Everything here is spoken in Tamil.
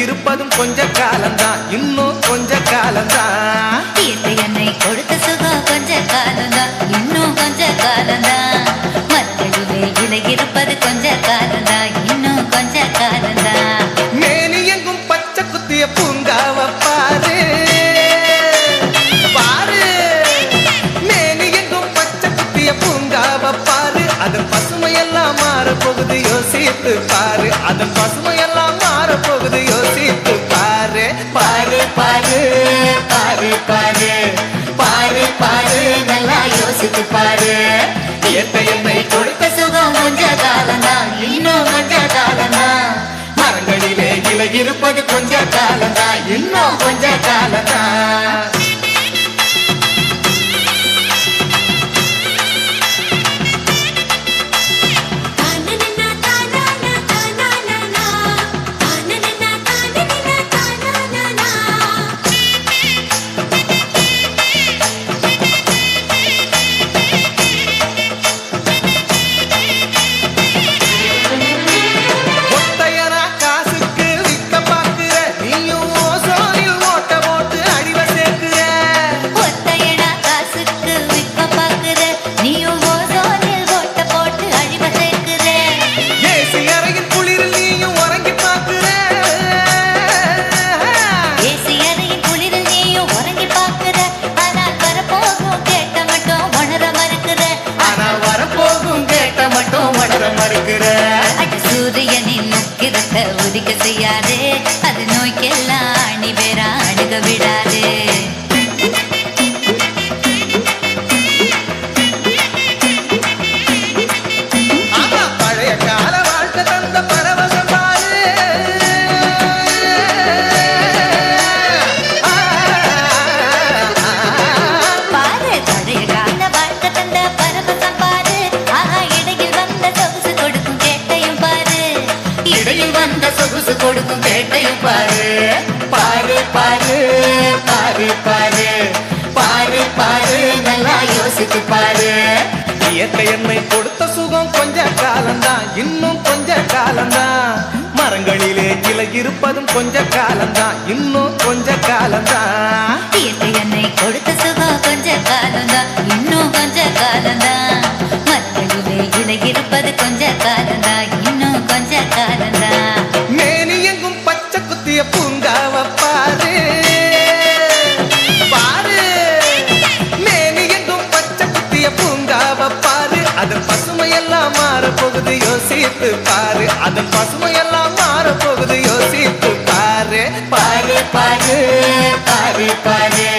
இருப்பதும் கொஞ்ச காலம்தான். இன்னும் கொஞ்ச காலம்தான். என்னை கொடுத்த சுகம் கொஞ்ச காலம்தான். இன்னும் கொஞ்ச காலம்தான். மரங்களிலே இலை இருப்பது கொஞ்ச காலம்தான். இன்னும் கொஞ்ச காலம்தான். மேனி எங்கும் பச்சை குத்திய பூங்காவ பாரு. பாரு. மேனி எங்கும் பச்சை குத்திய பூங்காவ பாரு. அதன் பசுமையெல்லாம் மாற போகுது யோசித்து பாரு. அதன் பசுமையெல்லாம் கொஞ்ச காலம்தான் उदिक सिया रे பாரு பாரு பாரு பாரு பாரு. பாரு பாரு நல்லா யோசித்து பாரு. இயற்கை எண்ணெய் கொடுத்த சுகம் கொஞ்ச காலம்தான் இன்னும் கொஞ்ச காலம்தான். மரங்களிலே இலை இருப்பதும் கொஞ்ச காலம்தான் இன்னும் கொஞ்ச காலம்தான். இயற்கை என்னை யோசித்து பாரு. அதன் பசுமையெல்லாம் மாற போகுது யோசித்து பாரு பாரு. பாரு பாரு பாரு பாரு.